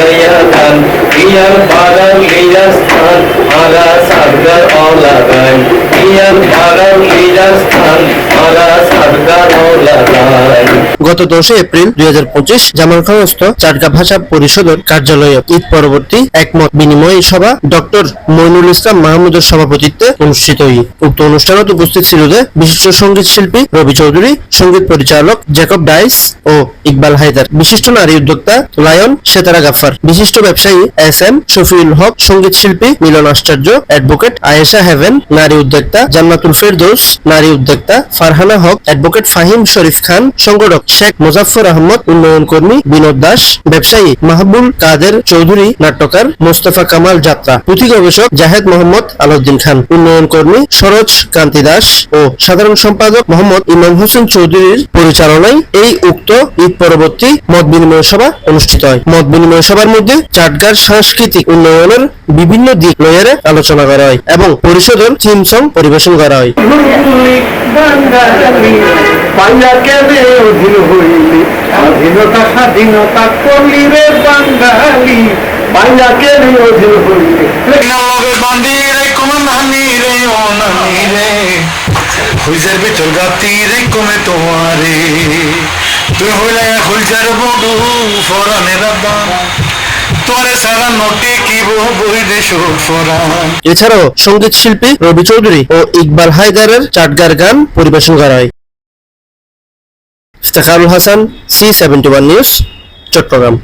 Gayatan Diyem haram Lilastan Ala sabgar ağlagan Diyem haram Lilastan Ala গত দশই April দুই হাজার পঁচিশ জামালখানস্থ চাটগা ভাষা পরিষদের কার্যালয়ে ঈদ পরবর্তী একমত বিনিময় সভা ডক্টর মইনুল ইসলাম মাহমুদের সভাপতিত্বে অনুষ্ঠিত হয় উক্ত অনুষ্ঠানত উপস্থিত ছিল যে বিশিষ্ট সংগীত শিল্পী রবি চৌধুরী, সংগীত পরিচালক জ্যাকব ডাইস ও ইকবাল হায়দার। বিশিষ্ট নারী উদ্যোক্তা লায়ন সেতারা গাফার বিশিষ্ট ব্যবসায়ী এস এম শফিউল হক, সংগীত শিল্পী মিলন আশ্চর্য, অ্যাডভোকেট আয়েশা হেভেন, নারী উদ্যোক্তা জান্নাতুল ফেরদৌস, নারী উদ্যোক্তা ফারহানা হক, অ্যাডভোকেট ফাহিম শরীফ খান, সংগঠক শেখ মুজাফর আহমদ উন্নয়ন কর্মী বিনোদ দাস, ব্যবসায়ী মাহবুল কাদের চৌধুরী, নাট্যকার মোস্তফা কামাল যাত্রা, পুঁথি গবেষক জাহেদ মোহাম্মদ আলাউদ্দিন খান, উন্নয়ন কর্মী সরোজ কান্তি দাস ও সাধারণ সম্পাদক মোহাম্মদ ইমাম হোসেন চৌধুরীর পরিচালনায় এই উক্ত ঈদ পরবর্তী মত বিনিময় সভা অনুষ্ঠিত হয়। মত বিনিময় সভার মধ্যে চাটগার সাংস্কৃতিক উন্নয়নের বিভিন্ন দিক লইয়ারে আলোচনা করা হয় এবং পরিষদের থিম সং পরিবেশন করা হয়। পাইয়া কেবে অধীর হইলি? স্বাধীনতা স্বাধীনতা করলি রে বাঙালি পাইয়া কেবে অধীর হইলি? বান্ধি রে কোন নানি রে ও রে হুইজার ভিতর গাতি রে কমে তোমারে। তুই হইলে হুইজার বড়ু ফরানে ফরান এছাড়াও সংগীত শিল্পী রবি চৌধুরী ও ইকবাল হায়দারের চাটগার গান পরিবেশন করা হয়। Iftekharul Hasan C seventy one news Chattogram